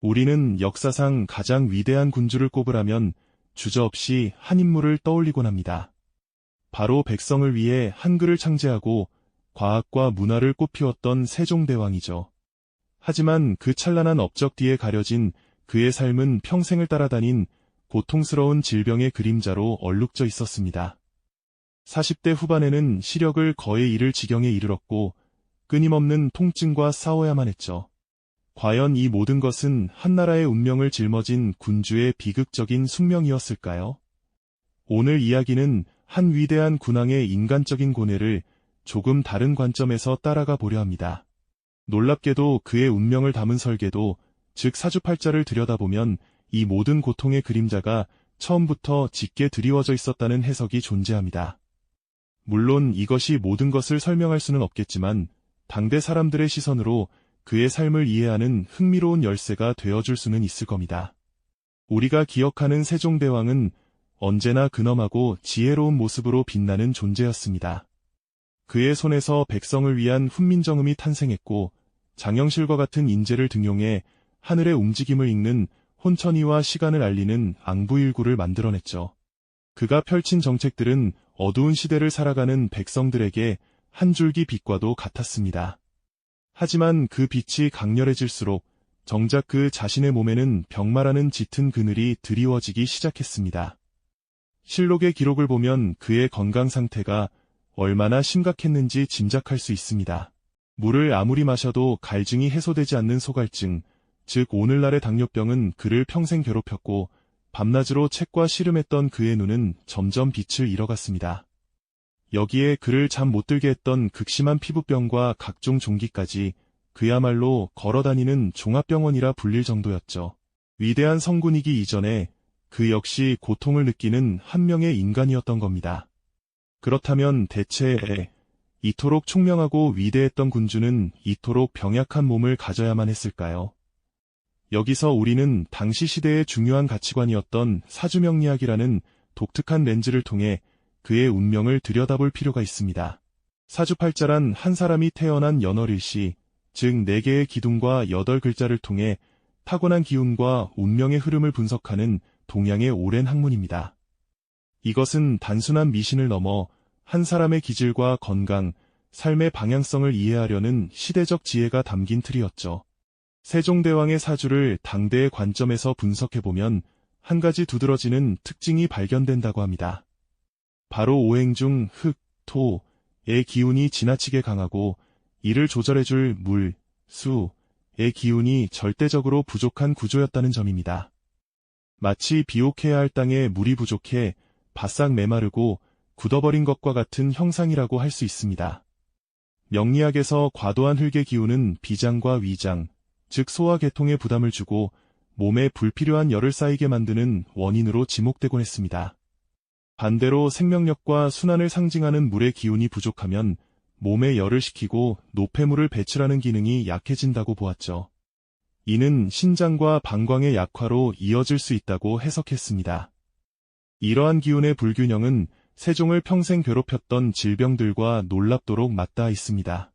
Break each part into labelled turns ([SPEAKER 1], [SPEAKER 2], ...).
[SPEAKER 1] 우리는 역사상 가장 위대한 군주를 꼽으라면 주저없이 한 인물을 떠올리곤 합니다. 바로 백성을 위해 한글을 창제하고 과학과 문화를 꽃피웠던 세종대왕이죠. 하지만 그 찬란한 업적 뒤에 가려진 그의 삶은 평생을 따라다닌 고통스러운 질병의 그림자로 얼룩져 있었습니다. 40대 후반에는 시력을 거의 잃을 지경에 이르렀고 끊임없는 통증과 싸워야만 했죠. 과연 이 모든 것은 한나라의 운명을 짊어진 군주의 비극적인 숙명이었을까요? 오늘 이야기는 한 위대한 군왕의 인간적인 고뇌를 조금 다른 관점에서 따라가 보려 합니다. 놀랍게도 그의 운명을 담은 설계도, 즉 사주팔자를 들여다보면 이 모든 고통의 그림자가 처음부터 짙게 드리워져 있었다는 해석이 존재합니다. 물론 이것이 모든 것을 설명할 수는 없겠지만 당대 사람들의 시선으로 그의 삶을 이해하는 흥미로운 열쇠가 되어줄 수는 있을 겁니다. 우리가 기억하는 세종대왕은 언제나 근엄하고 지혜로운 모습으로 빛나는 존재였습니다. 그의 손에서 백성을 위한 훈민정음이 탄생했고 장영실과 같은 인재를 등용해 하늘의 움직임을 읽는 혼천이와 시간을 알리는 앙부일구를 만들어냈죠. 그가 펼친 정책들은 어두운 시대를 살아가는 백성들에게 한 줄기 빛과도 같았습니다. 하지만 그 빛이 강렬해질수록 정작 그 자신의 몸에는 병마라는 짙은 그늘이 드리워지기 시작했습니다. 실록의 기록을 보면 그의 건강 상태가 얼마나 심각했는지 짐작할 수 있습니다. 물을 아무리 마셔도 갈증이 해소되지 않는 소갈증, 즉 오늘날의 당뇨병은 그를 평생 괴롭혔고 밤낮으로 책과 씨름했던 그의 눈은 점점 빛을 잃어갔습니다. 여기에 그를 잠 못 들게 했던 극심한 피부병과 각종 종기까지 그야말로 걸어다니는 종합병원이라 불릴 정도였죠. 위대한 성군이기 이전에 그 역시 고통을 느끼는 한 명의 인간이었던 겁니다. 그렇다면 대체 이토록 총명하고 위대했던 군주는 이토록 병약한 몸을 가져야만 했을까요? 여기서 우리는 당시 시대의 중요한 가치관이었던 사주명리학이라는 독특한 렌즈를 통해 그의 운명을 들여다볼 필요가 있습니다. 사주팔자란 한 사람이 태어난 연월일시, 즉 4개의 기둥과 8글자를 통해 타고난 기운과 운명의 흐름을 분석하는 동양의 오랜 학문입니다. 이것은 단순한 미신을 넘어 한 사람의 기질과 건강, 삶의 방향성을 이해하려는 시대적 지혜가 담긴 틀이었죠. 세종대왕의 사주를 당대의 관점에서 분석해보면 한 가지 두드러지는 특징이 발견된다고 합니다. 바로 오행 중 흙, 토의 기운이 지나치게 강하고 이를 조절해줄 물, 수의 기운이 절대적으로 부족한 구조였다는 점입니다. 마치 비옥해야 할 땅에 물이 부족해 바싹 메마르고 굳어버린 것과 같은 형상이라고 할 수 있습니다. 명리학에서 과도한 흙의 기운은 비장과 위장, 즉 소화 계통에 부담을 주고 몸에 불필요한 열을 쌓이게 만드는 원인으로 지목되곤 했습니다. 반대로 생명력과 순환을 상징하는 물의 기운이 부족하면 몸에 열을 식히고 노폐물을 배출하는 기능이 약해진다고 보았죠. 이는 신장과 방광의 약화로 이어질 수 있다고 해석했습니다. 이러한 기운의 불균형은 세종을 평생 괴롭혔던 질병들과 놀랍도록 맞닿아 있습니다.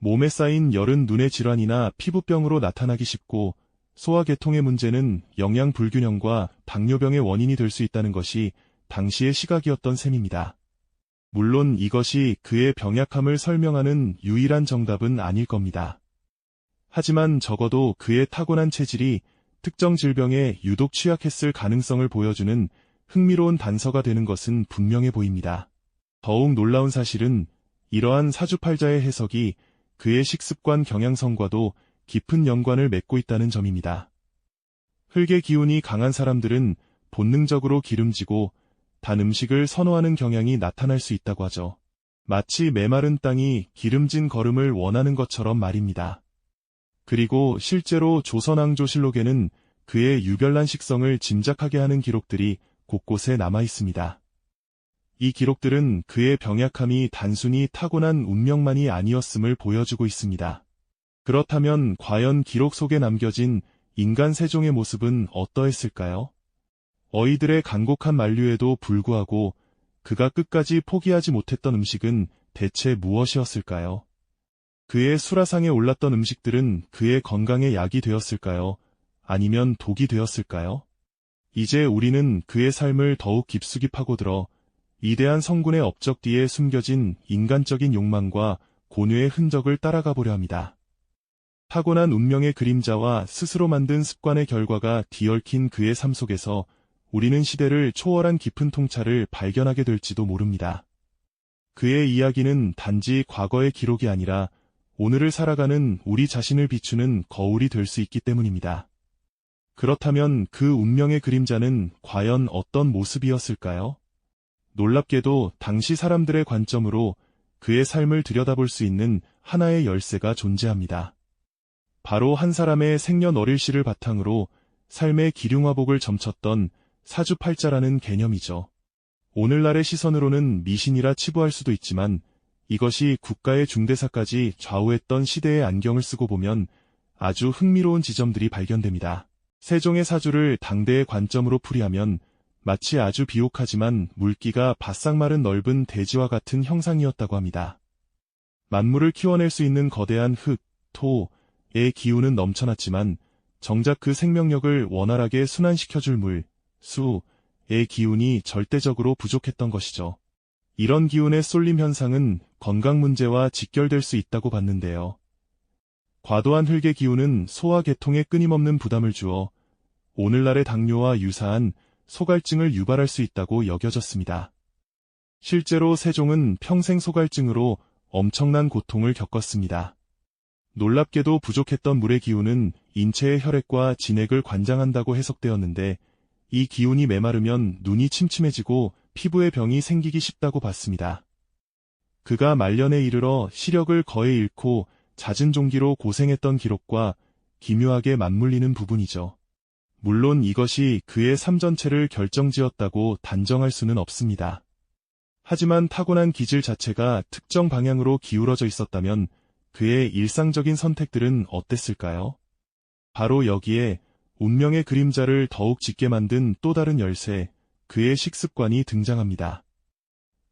[SPEAKER 1] 몸에 쌓인 열은 눈의 질환이나 피부병으로 나타나기 쉽고 소화계통의 문제는 영양 불균형과 당뇨병의 원인이 될 수 있다는 것이 당시의 시각이었던 셈입니다. 물론 이것이 그의 병약함을 설명하는 유일한 정답은 아닐 겁니다. 하지만 적어도 그의 타고난 체질이 특정 질병에 유독 취약했을 가능성을 보여주는 흥미로운 단서가 되는 것은 분명해 보입니다. 더욱 놀라운 사실은 이러한 사주팔자의 해석이 그의 식습관 경향성과도 깊은 연관을 맺고 있다는 점입니다. 흙의 기운이 강한 사람들은 본능적으로 기름지고 단 음식을 선호하는 경향이 나타날 수 있다고 하죠. 마치 메마른 땅이 기름진 걸음을 원하는 것처럼 말입니다. 그리고 실제로 조선왕조실록에는 그의 유별난 식성을 짐작하게 하는 기록들이 곳곳에 남아 있습니다. 이 기록들은 그의 병약함이 단순히 타고난 운명만이 아니었음을 보여주고 있습니다. 그렇다면 과연 기록 속에 남겨진 인간 세종의 모습은 어떠했을까요? 어이들의 간곡한 만류에도 불구하고 그가 끝까지 포기하지 못했던 음식은 대체 무엇이었을까요? 그의 수라상에 올랐던 음식들은 그의 건강에 약이 되었을까요? 아니면 독이 되었을까요? 이제 우리는 그의 삶을 더욱 깊숙이 파고들어 이대한 성군의 업적 뒤에 숨겨진 인간적인 욕망과 고뇌의 흔적을 따라가 보려 합니다. 타고난 운명의 그림자와 스스로 만든 습관의 결과가 뒤얽힌 그의 삶 속에서 우리는 시대를 초월한 깊은 통찰을 발견하게 될지도 모릅니다. 그의 이야기는 단지 과거의 기록이 아니라 오늘을 살아가는 우리 자신을 비추는 거울이 될 수 있기 때문입니다. 그렇다면 그 운명의 그림자는 과연 어떤 모습이었을까요? 놀랍게도 당시 사람들의 관점으로 그의 삶을 들여다볼 수 있는 하나의 열쇠가 존재합니다. 바로 한 사람의 생년월일시를 바탕으로 삶의 기륭화복을 점쳤던 사주팔자라는 개념이죠. 오늘날의 시선으로는 미신이라 치부할 수도 있지만 이것이 국가의 중대사까지 좌우했던 시대의 안경을 쓰고 보면 아주 흥미로운 지점들이 발견됩니다. 세종의 사주를 당대의 관점으로 풀이하면 마치 아주 비옥하지만 물기가 바싹 마른 넓은 대지와 같은 형상이었다고 합니다. 만물을 키워낼 수 있는 거대한 흙, 토의 기운은 넘쳐났지만 정작 그 생명력을 원활하게 순환시켜줄 물, 수의 기운이 절대적으로 부족했던 것이죠. 이런 기운의 쏠림 현상은 건강 문제와 직결될 수 있다고 봤는데요. 과도한 흙의 기운은 소화 계통에 끊임없는 부담을 주어 오늘날의 당뇨와 유사한 소갈증을 유발할 수 있다고 여겨졌습니다. 실제로 세종은 평생 소갈증으로 엄청난 고통을 겪었습니다. 놀랍게도 부족했던 물의 기운은 인체의 혈액과 진액을 관장한다고 해석되었는데 이 기운이 메마르면 눈이 침침해지고 피부에 병이 생기기 쉽다고 봤습니다. 그가 말년에 이르러 시력을 거의 잃고 잦은 종기로 고생했던 기록과 기묘하게 맞물리는 부분이죠. 물론 이것이 그의 삶 전체를 결정지었다고 단정할 수는 없습니다. 하지만 타고난 기질 자체가 특정 방향으로 기울어져 있었다면 그의 일상적인 선택들은 어땠을까요? 바로 여기에 운명의 그림자를 더욱 짙게 만든 또 다른 열쇠, 그의 식습관이 등장합니다.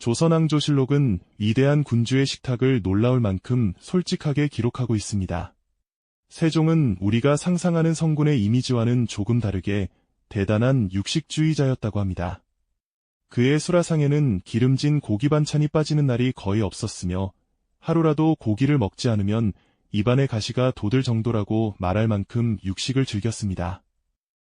[SPEAKER 1] 조선왕조실록은 위대한 군주의 식탁을 놀라울 만큼 솔직하게 기록하고 있습니다. 세종은 우리가 상상하는 성군의 이미지와는 조금 다르게 대단한 육식주의자였다고 합니다. 그의 수라상에는 기름진 고기 반찬이 빠지는 날이 거의 없었으며 하루라도 고기를 먹지 않으면 입안의 가시가 돋을 정도라고 말할 만큼 육식을 즐겼습니다.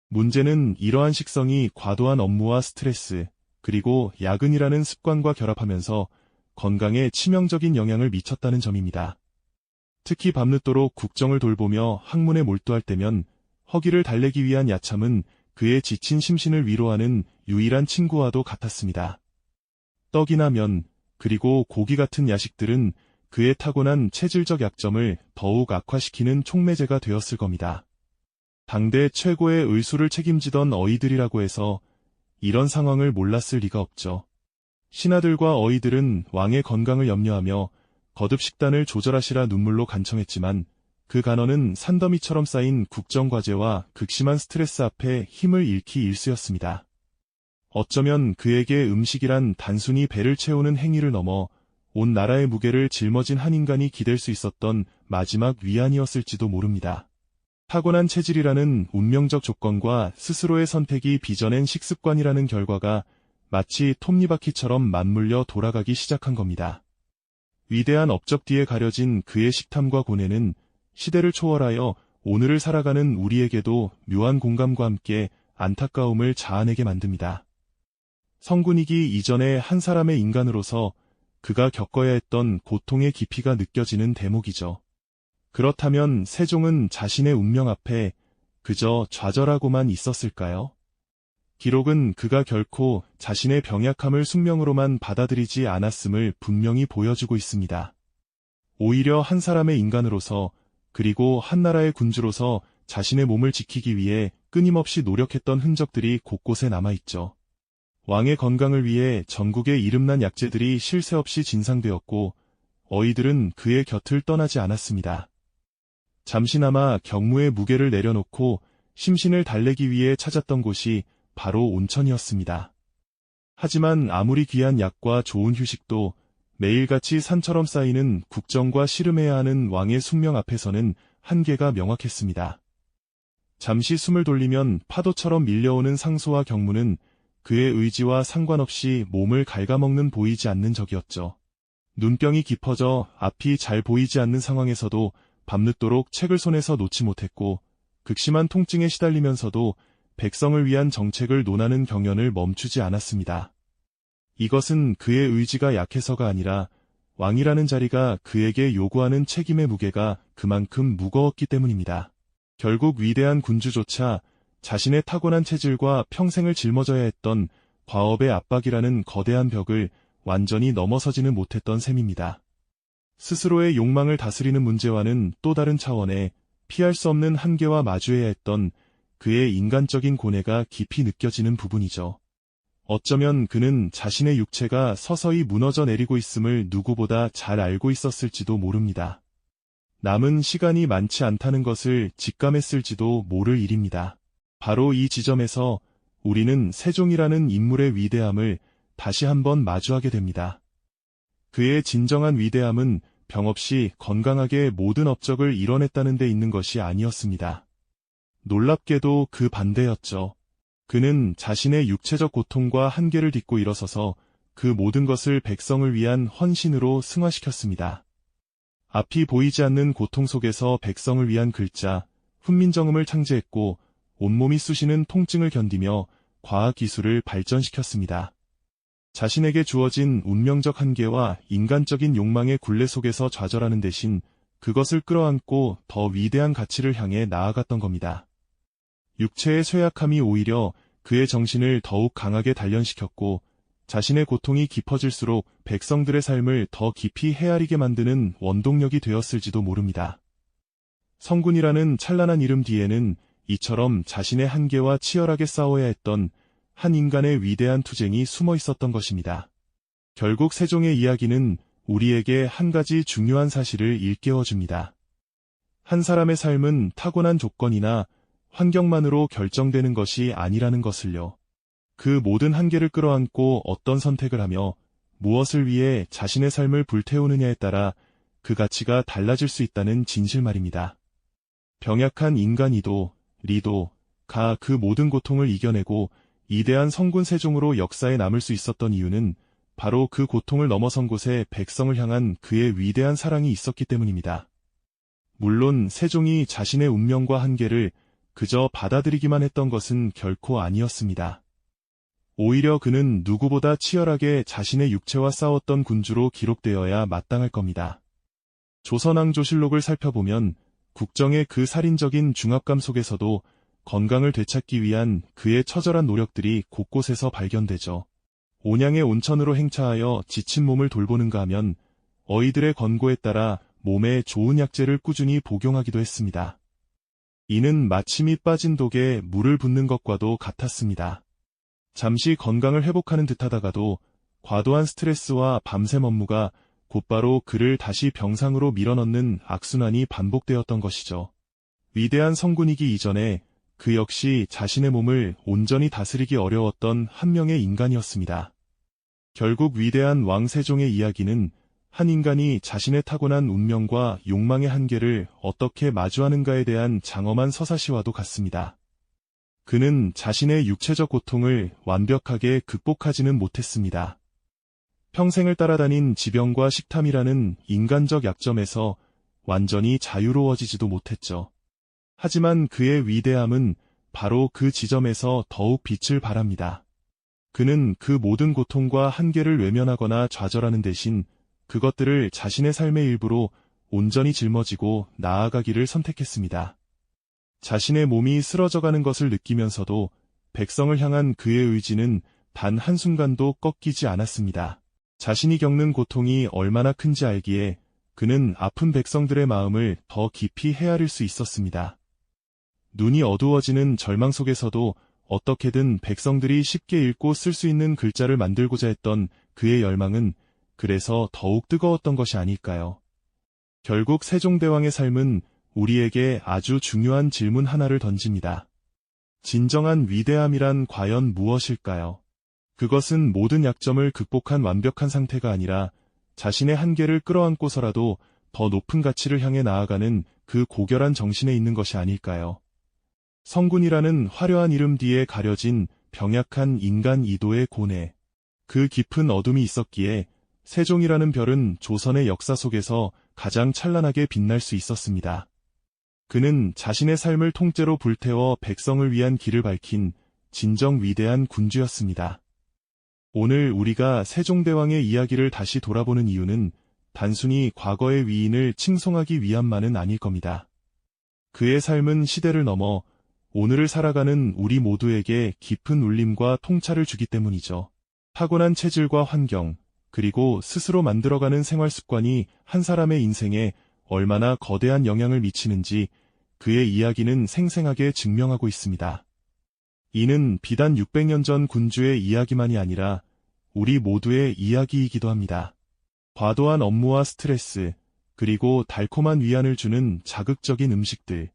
[SPEAKER 1] 문제는 이러한 식성이 과도한 업무와 스트레스, 그리고 야근이라는 습관과 결합하면서 건강에 치명적인 영향을 미쳤다는 점입니다. 특히 밤늦도록 국정을 돌보며 학문에 몰두할 때면 허기를 달래기 위한 야참은 그의 지친 심신을 위로하는 유일한 친구와도 같았습니다. 떡이나 면, 그리고 고기 같은 야식들은 그의 타고난 체질적 약점을 더욱 악화시키는 촉매제가 되었을 겁니다. 당대 최고의 의수를 책임지던 어이들이라고 해서 이런 상황을 몰랐을 리가 없죠. 신하들과 어이들은 왕의 건강을 염려하며 거듭 식단을 조절하시라 눈물로 간청했지만 그 간언은 산더미처럼 쌓인 국정과제와 극심한 스트레스 앞에 힘을 잃기 일쑤였습니다. 어쩌면 그에게 음식이란 단순히 배를 채우는 행위를 넘어 온 나라의 무게를 짊어진 한 인간이 기댈 수 있었던 마지막 위안이었을지도 모릅니다. 타고난 체질이라는 운명적 조건과 스스로의 선택이 빚어낸 식습관이라는 결과가 마치 톱니바퀴처럼 맞물려 돌아가기 시작한 겁니다. 위대한 업적 뒤에 가려진 그의 식탐과 고뇌는 시대를 초월하여 오늘을 살아가는 우리에게도 묘한 공감과 함께 안타까움을 자아내게 만듭니다. 성군이기 이전에 한 사람의 인간으로서 그가 겪어야 했던 고통의 깊이가 느껴지는 대목이죠. 그렇다면 세종은 자신의 운명 앞에 그저 좌절하고만 있었을까요? 기록은 그가 결코 자신의 병약함을 숙명으로만 받아들이지 않았음을 분명히 보여주고 있습니다. 오히려 한 사람의 인간으로서 그리고 한 나라의 군주로서 자신의 몸을 지키기 위해 끊임없이 노력했던 흔적들이 곳곳에 남아있죠. 왕의 건강을 위해 전국의 이름난 약재들이 쉴새 없이 진상되었고 어이들은 그의 곁을 떠나지 않았습니다. 잠시나마 경무의 무게를 내려놓고 심신을 달래기 위해 찾았던 곳이 바로 온천이었습니다. 하지만 아무리 귀한 약과 좋은 휴식도 매일같이 산처럼 쌓이는 국정과 씨름해야 하는 왕의 숙명 앞에서는 한계가 명확했습니다. 잠시 숨을 돌리면 파도처럼 밀려오는 상소와 경무는 그의 의지와 상관없이 몸을 갉아먹는 보이지 않는 적이었죠. 눈병이 깊어져 앞이 잘 보이지 않는 상황에서도 밤늦도록 책을 손에서 놓지 못했고 극심한 통증에 시달리면서도 백성을 위한 정책을 논하는 경연을 멈추지 않았습니다. 이것은 그의 의지가 약해서가 아니라 왕이라는 자리가 그에게 요구하는 책임의 무게가 그만큼 무거웠기 때문입니다. 결국 위대한 군주조차 자신의 타고난 체질과 평생을 짊어져야 했던 과업의 압박이라는 거대한 벽을 완전히 넘어서지는 못했던 셈입니다. 스스로의 욕망을 다스리는 문제와는 또 다른 차원의 피할 수 없는 한계와 마주해야 했던 그의 인간적인 고뇌가 깊이 느껴지는 부분이죠. 어쩌면 그는 자신의 육체가 서서히 무너져 내리고 있음을 누구보다 잘 알고 있었을지도 모릅니다. 남은 시간이 많지 않다는 것을 직감했을지도 모를 일입니다. 바로 이 지점에서 우리는 세종이라는 인물의 위대함을 다시 한번 마주하게 됩니다. 그의 진정한 위대함은 병없이 건강하게 모든 업적을 이뤄냈다는 데 있는 것이 아니었습니다. 놀랍게도 그 반대였죠. 그는 자신의 육체적 고통과 한계를 딛고 일어서서 그 모든 것을 백성을 위한 헌신으로 승화시켰습니다. 앞이 보이지 않는 고통 속에서 백성을 위한 글자, 훈민정음을 창제했고 온몸이 쑤시는 통증을 견디며 과학기술을 발전시켰습니다. 자신에게 주어진 운명적 한계와 인간적인 욕망의 굴레 속에서 좌절하는 대신 그것을 끌어안고 더 위대한 가치를 향해 나아갔던 겁니다. 육체의 쇠약함이 오히려 그의 정신을 더욱 강하게 단련시켰고 자신의 고통이 깊어질수록 백성들의 삶을 더 깊이 헤아리게 만드는 원동력이 되었을지도 모릅니다. 성군이라는 찬란한 이름 뒤에는 이처럼 자신의 한계와 치열하게 싸워야 했던 한 인간의 위대한 투쟁이 숨어 있었던 것입니다. 결국 세종의 이야기는 우리에게 한 가지 중요한 사실을 일깨워 줍니다. 한 사람의 삶은 타고난 조건이나 환경만으로 결정되는 것이 아니라는 것을요. 그 모든 한계를 끌어안고 어떤 선택을 하며 무엇을 위해 자신의 삶을 불태우느냐에 따라 그 가치가 달라질 수 있다는 진실 말입니다. 병약한 인간이도, 리도, 가 그 모든 고통을 이겨내고 이대한 성군 세종으로 역사에 남을 수 있었던 이유는 바로 그 고통을 넘어선 곳에 백성을 향한 그의 위대한 사랑이 있었기 때문입니다. 물론 세종이 자신의 운명과 한계를 그저 받아들이기만 했던 것은 결코 아니었습니다. 오히려 그는 누구보다 치열하게 자신의 육체와 싸웠던 군주로 기록되어야 마땅할 겁니다. 조선왕조실록을 살펴보면 국정의 그 살인적인 중압감 속에서도 건강을 되찾기 위한 그의 처절한 노력들이 곳곳에서 발견되죠. 온양의 온천으로 행차하여 지친 몸을 돌보는가 하면 어이들의 권고에 따라 몸에 좋은 약재를 꾸준히 복용하기도 했습니다. 이는 마침이 빠진 독에 물을 붓는 것과도 같았습니다. 잠시 건강을 회복하는 듯하다가도 과도한 스트레스와 밤샘 업무가 곧바로 그를 다시 병상으로 밀어넣는 악순환이 반복되었던 것이죠. 위대한 성군이기 이전에 그 역시 자신의 몸을 온전히 다스리기 어려웠던 한 명의 인간이었습니다. 결국 위대한 왕 세종의 이야기는 한 인간이 자신의 타고난 운명과 욕망의 한계를 어떻게 마주하는가에 대한 장엄한 서사시와도 같습니다. 그는 자신의 육체적 고통을 완벽하게 극복하지는 못했습니다. 평생을 따라다닌 지병과 식탐이라는 인간적 약점에서 완전히 자유로워지지도 못했죠. 하지만 그의 위대함은 바로 그 지점에서 더욱 빛을 발합니다. 그는 그 모든 고통과 한계를 외면하거나 좌절하는 대신 그것들을 자신의 삶의 일부로 온전히 짊어지고 나아가기를 선택했습니다. 자신의 몸이 쓰러져가는 것을 느끼면서도 백성을 향한 그의 의지는 단 한순간도 꺾이지 않았습니다. 자신이 겪는 고통이 얼마나 큰지 알기에 그는 아픈 백성들의 마음을 더 깊이 헤아릴 수 있었습니다. 눈이 어두워지는 절망 속에서도 어떻게든 백성들이 쉽게 읽고 쓸 수 있는 글자를 만들고자 했던 그의 열망은 그래서 더욱 뜨거웠던 것이 아닐까요? 결국 세종대왕의 삶은 우리에게 아주 중요한 질문 하나를 던집니다. 진정한 위대함이란 과연 무엇일까요? 그것은 모든 약점을 극복한 완벽한 상태가 아니라 자신의 한계를 끌어안고서라도 더 높은 가치를 향해 나아가는 그 고결한 정신에 있는 것이 아닐까요? 성군이라는 화려한 이름 뒤에 가려진 병약한 인간 이도의 고뇌. 그 깊은 어둠이 있었기에 세종이라는 별은 조선의 역사 속에서 가장 찬란하게 빛날 수 있었습니다. 그는 자신의 삶을 통째로 불태워 백성을 위한 길을 밝힌 진정 위대한 군주였습니다. 오늘 우리가 세종대왕의 이야기를 다시 돌아보는 이유는 단순히 과거의 위인을 칭송하기 위함만은 아닐 겁니다. 그의 삶은 시대를 넘어 오늘을 살아가는 우리 모두에게 깊은 울림과 통찰을 주기 때문이죠. 타고난 체질과 환경, 그리고 스스로 만들어가는 생활 습관이 한 사람의 인생에 얼마나 거대한 영향을 미치는지 그의 이야기는 생생하게 증명하고 있습니다. 이는 비단 600년 전 군주의 이야기만이 아니라 우리 모두의 이야기이기도 합니다. 과도한 업무와 스트레스, 그리고 달콤한 위안을 주는 자극적인 음식들,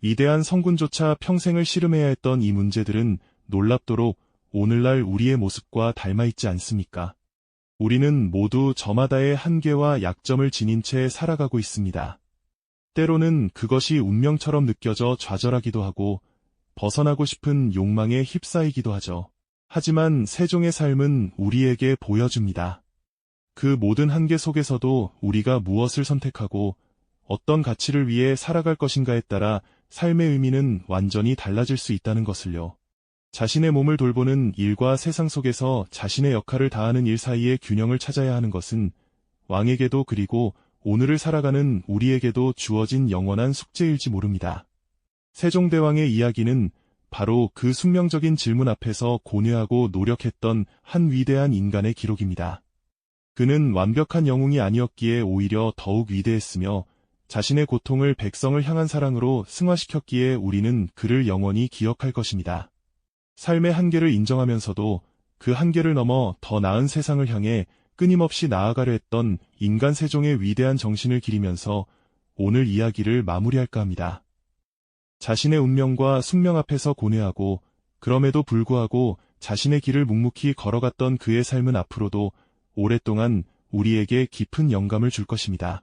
[SPEAKER 1] 위대한 성군조차 평생을 씨름해야 했던 이 문제들은 놀랍도록 오늘날 우리의 모습과 닮아있지 않습니까? 우리는 모두 저마다의 한계와 약점을 지닌 채 살아가고 있습니다. 때로는 그것이 운명처럼 느껴져 좌절하기도 하고 벗어나고 싶은 욕망에 휩싸이기도 하죠. 하지만 세종의 삶은 우리에게 보여줍니다. 그 모든 한계 속에서도 우리가 무엇을 선택하고 어떤 가치를 위해 살아갈 것인가에 따라 삶의 의미는 완전히 달라질 수 있다는 것을요. 자신의 몸을 돌보는 일과 세상 속에서 자신의 역할을 다하는 일 사이의 균형을 찾아야 하는 것은 왕에게도 그리고 오늘을 살아가는 우리에게도 주어진 영원한 숙제일지 모릅니다. 세종대왕의 이야기는 바로 그 숙명적인 질문 앞에서 고뇌하고 노력했던 한 위대한 인간의 기록입니다. 그는 완벽한 영웅이 아니었기에 오히려 더욱 위대했으며 자신의 고통을 백성을 향한 사랑으로 승화시켰기에 우리는 그를 영원히 기억할 것입니다. 삶의 한계를 인정하면서도 그 한계를 넘어 더 나은 세상을 향해 끊임없이 나아가려 했던 인간 세종의 위대한 정신을 기리면서 오늘 이야기를 마무리할까 합니다. 자신의 운명과 숙명 앞에서 고뇌하고 그럼에도 불구하고 자신의 길을 묵묵히 걸어갔던 그의 삶은 앞으로도 오랫동안 우리에게 깊은 영감을 줄 것입니다.